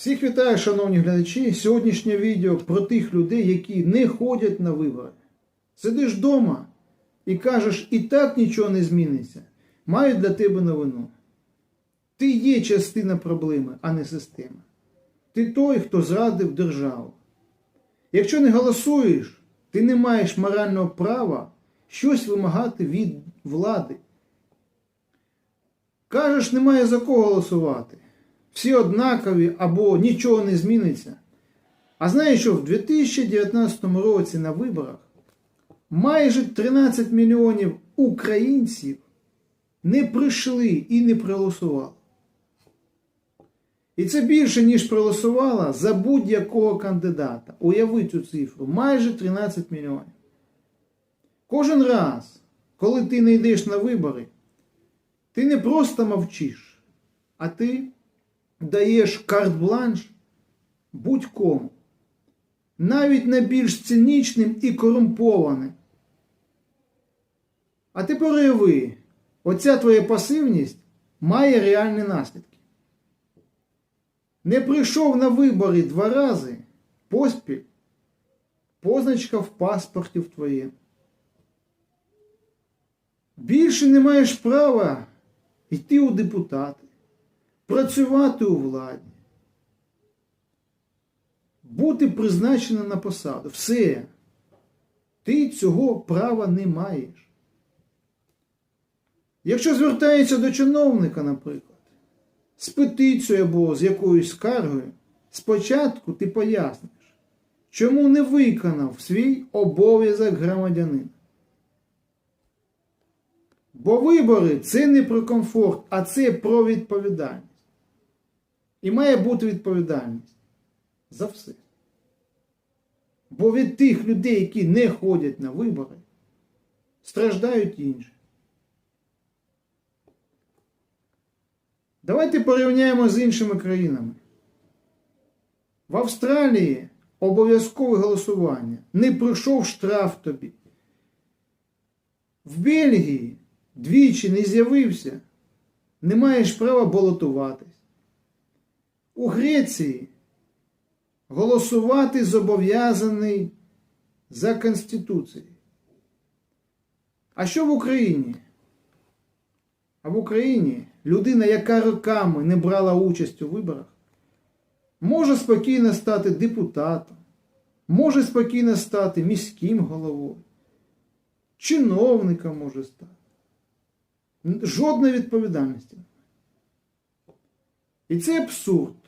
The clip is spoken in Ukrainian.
Всіх вітаю, шановні глядачі. Сьогоднішнє відео про тих людей, які не ходять на вибори. Сидиш вдома і кажеш, і так нічого не зміниться. Маю для тебе новину. Ти є частина проблеми, а не система. Ти той, хто зрадив державу. Якщо не голосуєш, ти не маєш морального права щось вимагати від влади. Кажеш, немає за кого голосувати. Всі однакові або нічого не зміниться. А знаєш, що в 2019 році на виборах майже 13 мільйонів українців не прийшли і не проголосували. І це більше, ніж проголосувала за будь-якого кандидата. Уяви цю цифру. Майже 13 мільйонів. Кожен раз, коли ти не йдеш на вибори, ти не просто мовчиш, а ти даєш карт-бланш будь-кому. Навіть найбільш цинічним і корумпованим. А тепер уяви, оця твоя пасивність має реальні наслідки. Не прийшов на вибори два рази поспіль, позначка в паспорті в твоєму. Більше не маєш права йти у депутати, працювати у владі, бути призначеним на посаду. Все. Ти цього права не маєш. Якщо звертається до чиновника, наприклад, з петицією або з якоюсь скаргою, спочатку ти поясниш, чому не виконав свій обов'язок громадянина. Бо вибори це не про комфорт, а це про відповідальність. І має бути відповідальність за все. Бо від тих людей, які не ходять на вибори, страждають інші. Давайте порівняємо з іншими країнами. В Австралії обов'язкове голосування. Не пройшов штраф тобі. В Бельгії двічі не з'явився, не маєш права балотуватись. У Греції голосувати зобов'язаний за Конституцією. А що в Україні? А в Україні людина, яка роками не брала участь у виборах, може спокійно стати депутатом, може спокійно стати міським головою, чиновником може стати. Жодної відповідальності. І це абсурд.